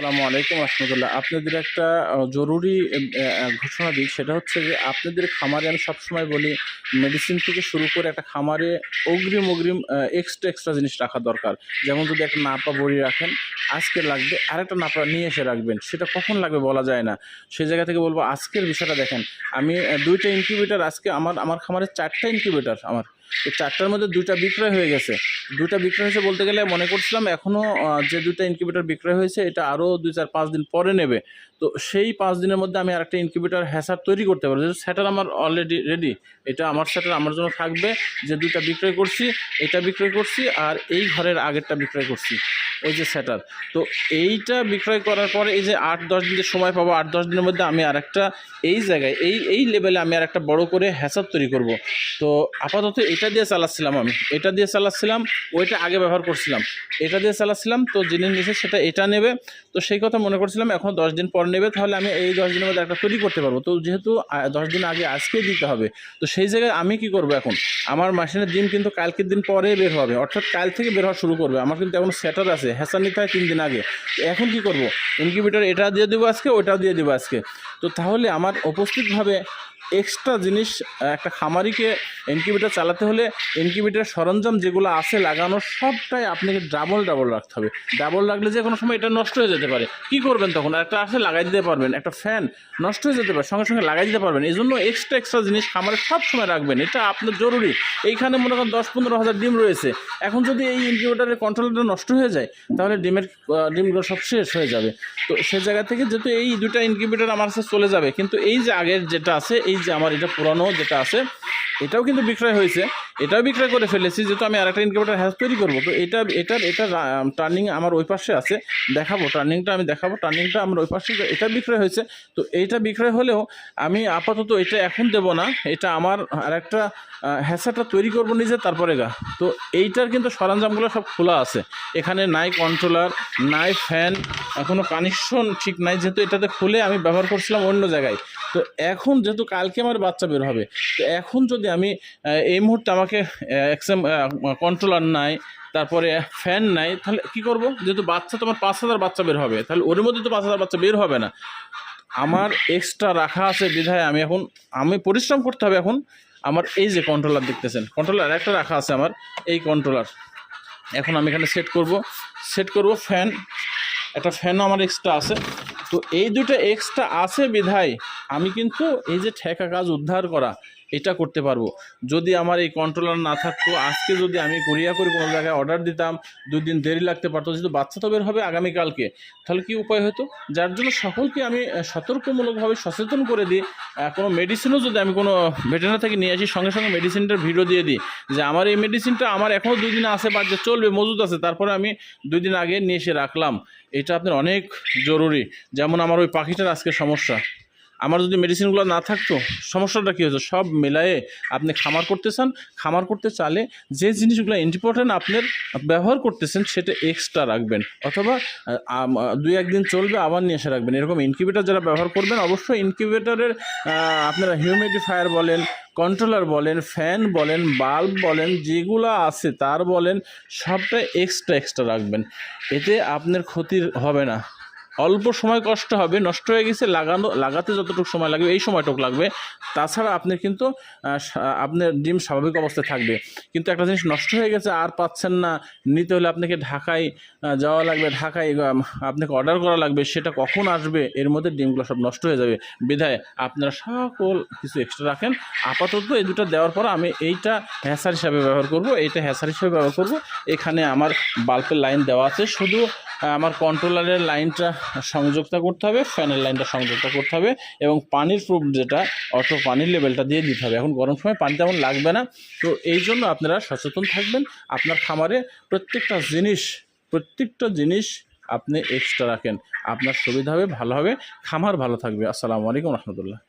আসসালামু আলাইকুম রহমতুল্লাহ। আপনাদের একটা জরুরি ঘোষণা দিই, সেটা হচ্ছে যে আপনাদের খামারে আমি সবসময় বলি মেডিসিন থেকে শুরু করে একটা খামারে অগ্রিম অগ্রিম এক্সট্রা এক্সট্রা জিনিস রাখা দরকার। যেমন যদি একটা নাপা বড়ি রাখেন, আজকে লাগবে আরেকটা নাপা নিয়ে এসে রাখবেন, সেটা কখন লাগবে বলা যায় না। সেই জায়গা থেকে বলব, আজকের বিষয়টা দেখেন, আমি দুইটা ইনকিউবেটার আজকে আমার আমার খামারে চারটা ইনকিউবেটার আমার। এই চারটার মধ্যে দুইটা বিক্রয় হয়ে গেছে। দুটা বিক্রয় হয়েছে বলতে গেলে মনে করছিলাম এখনও যে দুটা ইনকিউবেটার বিক্রয় হয়েছে, এটা আরও দুই চার পাঁচ দিন পরে নেবে। তো সেই পাঁচ দিনের মধ্যে আমি আরেকটা ইনকিউবেটার হ্যাসার তৈরি করতে পারব। যেহেতু স্যাটার আমার অলরেডি রেডি এটা আমার স্যাটার আমার জন্য থাকবে যে দুইটা বিক্রয় করছি, এটা বিক্রয় করছি, আর এই ঘরের আগেরটা বিক্রয় করছি। এই যে সেটার তো এইটা বিক্রয় করার পরে এই যে আট, দশ দিনের সময় পাবো, আট, দশ দিনের মধ্যে আমি আরেকটা এই জায়গায়, এই এই লেভেলে আমি আর একটা বড় করে হ্যাসার তৈরি করব। তো আপাতত এটা দিয়ে চালাচ্ছিলাম আমি। এটা দিয়ে চালাচ্ছিলাম, ওইটা আগে ব্যবহার করছিলাম। এটা দিয়ে চালাচ্ছিলাম, তো যিনি নিয়েছে সেটা এটা নেবে। তো সেই কথা মনে করছিলাম, এখন দশ দিন পর নেবে, তাহলে আমি এই দশ দিনের মধ্যে একটা তৈরি করতে পারব। তো যেহেতু দশ দিন আগে আজকেই দিতে হবে, তো সেই জায়গায় আমি কি করব এখন? আমার মেশিনের দিন কিন্তু কালকের দিন পরে বের হবে, অর্থাৎ কাল থেকে বের হওয়া শুরু করবে। আমার কিন্তু এখন সেটার আছে। হ্যাসার নিতে হয় তিন দিন আগে। এখন কি করব? ইনকিউবেটর এটা দিয়ে দেবো আজকে ওটাও দিয়ে দেবো আজকে। তো তাহলে আমার উপস্থিতভাবে এক্সট্রা জিনিস, একটা খামারিকে ইনকিউবেটার চালাতে হলে ইনকিউবেটার সরঞ্জাম যেগুলো আছে লাগানো, সবটাই আপনাকে ডাবল ডাবল রাখতে হবে। ডাবল রাখলে যে কোনো সময় এটা নষ্ট হয়ে যেতে পারে। কি করবেন তখন? একটা আসে লাগাই দিতে পারবেন। একটা ফ্যান নষ্ট হয়ে যেতে পারে, সঙ্গে সঙ্গে লাগাই দিতে পারবেন। এই জন্য এক্সট্রা এক্সট্রা জিনিস খামারে সব সময় রাখবেন। এটা আপনার জরুরি। এইখানে মনে করেন দশ পনেরো হাজার ডিম রয়েছে। এখন যদি এই ইনকিউবেটারের কন্ট্রোলটা নষ্ট হয়ে যায় তাহলে ডিমের ডিমগুলো সব শেষ হয়ে যাবে। তো সে জায়গা থেকে যেহেতু এই দুটা ইনকিউবেটার আমার কাছে চলে যাবে, কিন্তু এই যে আগের যেটা আছে, এই যে আমার এটা পুরানো যেটা আছে, এটাও কিন্তু বিক্রয় হয়েছে। এটাও বিক্রয় করে ফেলেছি, যেহেতু আমি আরেকটা ইনকিউবেটার হ্যাজ তৈরি করব। তো এটা এটার এটা টার্নিং আমার ওই পাশে আছে, দেখাবো টার্নিংটা আমি দেখাবো টার্নিংটা আমার ওই পাশে এটা বিক্রয় হয়েছে। তো এইটা বিক্রয় হলেও আমি আপাতত এটা এখন দেব না, এটা আমার আরেকটা হ্যাসাটা তৈরি করব নিজে, তারপরে গা। তো এইটার কিন্তু সরঞ্জামগুলো সব খোলা আছে। এখানে নাই কন্ট্রোলার নাই ফ্যান কোনো কানেকশন ঠিক নাই, যেহেতু এটাতে খুলে আমি ব্যবহার করছিলাম অন্য জায়গায়। তো এখন যেহেতু কালকে আমার বাচ্চা বের হবে, তো এখন যদি আমি এই মুহূর্তে আমাকে এক্সএম কন্ট্রোলার নাই, তারপরে ফ্যান নাই, তাহলে কি করব? যেহেতু বাচ্চা, তোমার পাঁচ হাজার বাচ্চা বের হবে, তাহলে ওর মধ্যে তো পাঁচ হাজার বাচ্চা বের হবে না। আমার এক্সট্রা রাখা আছে বিধায় আমি এখন, আমি পরিশ্রম করতে হবে এখন, আমার এই যে কন্ট্রোলার দেখতেছেন কন্ট্রোলার একটা রাখা আছে আমার, এই কন্ট্রোলার এখন আমি এখানে সেট করব সেট করব ফ্যান একটা ফ্যানও আমার এক্সট্রা আছে। তো এই দুটো এক্সট্রা আছে বিধায়, আমি কিন্তু এই যে ঠেকা কাজ উদ্ধার করা এটা করতে পারব। যদি আমার এই কন্ট্রোলার না থাকতো, আজকে যদি আমি কুরিয়া করে কোনো জায়গায় অর্ডার দিতাম, দুই দিন দেরি লাগতে পারতো, যেহেতু বাচ্চা তো বের হবে আগামীকালকে, তাহলে কি উপায় হতো? যার জন্য সকলকে আমি সতর্কমূলকভাবে সচেতন করে দিই। কোনো মেডিসিনও যদি আমি কোনো ভেটেরিনারি থেকে নিয়ে আসি, সঙ্গে সঙ্গে মেডিসিনটার ভিডিও দিয়ে দিই, যে আমার এই মেডিসিনটা আমার এখনও দুই দিন আসে বা যে চলবে মজুদ আছে, তারপরে আমি দুই দিন আগে নিয়ে এসে রাখলাম। এটা আপনার অনেক জরুরি। যেমন আমার ওই পাখিটার আজকে সমস্যা। আমার যদি মেডিসিনগুলো না থাকতো, সমস্যাটা কী হতো? সব মেলায়ে আপনি খামার করতেছেন, খামার করতে চালে যে জিনিসগুলো ইম্পর্টেন্ট আপনার ব্যবহার করতেছেন, সেটা এক্সট্রা রাখবেন। অথবা দুই একদিন চলবে, আবার নিয়ে এসে রাখবেন। এরকম ইনকিউবেটার যারা ব্যবহার করবেন, অবশ্যই ইনকিউবেটারের আপনারা হিউমিডিফায়ার বলেন কন্ট্রোলার বলেন ফ্যান বলেন বাল্ব বলেন, যেগুলো আছে তার বলেন, সবটা এক্সট্রা এক্সট্রা রাখবেন। এতে আপনার ক্ষতি হবে না। অল্প সময় কষ্ট হবে, নষ্ট হয়ে গেছে, লাগানো, লাগাতে যতটুকু সময় লাগবে, এই সময়টুকু লাগবে। তাছাড়া আপনি কিন্তু আপনার ডিম স্বাভাবিক অবস্থায় থাকবে। কিন্তু একটা জিনিস নষ্ট হয়ে গেছে, আর পাচ্ছেন না, নিতে হলে আপনাকে ঢাকায় যাওয়া লাগবে, ঢাকায় আপনাকে অর্ডার করা লাগবে, সেটা কখন আসবে, এর মধ্যে ডিমগুলো সব নষ্ট হয়ে যাবে। বিধায় আপনারা সকল কিছু এক্সট্রা রাখেন। আপাতত এই দুটো দেওয়ার পর আমি এইটা হ্যাসার হিসাবে ব্যবহার করব, এইটা হ্যাসার হিসাবে ব্যবহার করব। এখানে আমার বাল্বের লাইন দেওয়া আছে, শুধু আমার কন্ট্রোলারের লাইনটা সংযুক্ত করতে হবে ফ্যানের লাইনটা সংযুক্ত করতে হবে এবং পানির প্রুফ যেটা অটো পানির লেভেলটা দিয়ে দিতে হবে। এখন গরম সময় পানি তেমন লাগবে না। তো এই জন্য আপনারা সচেতন থাকবেন। আপনার খামারে প্রত্যেকটা জিনিস প্রত্যেকটা জিনিস আপনি এক্সট্রা রাখেন। আপনার সুবিধা হবে, ভালো হবে। খামার ভালো থাকবে। আসসালামু আলাইকুম রহমতুল্লাহ।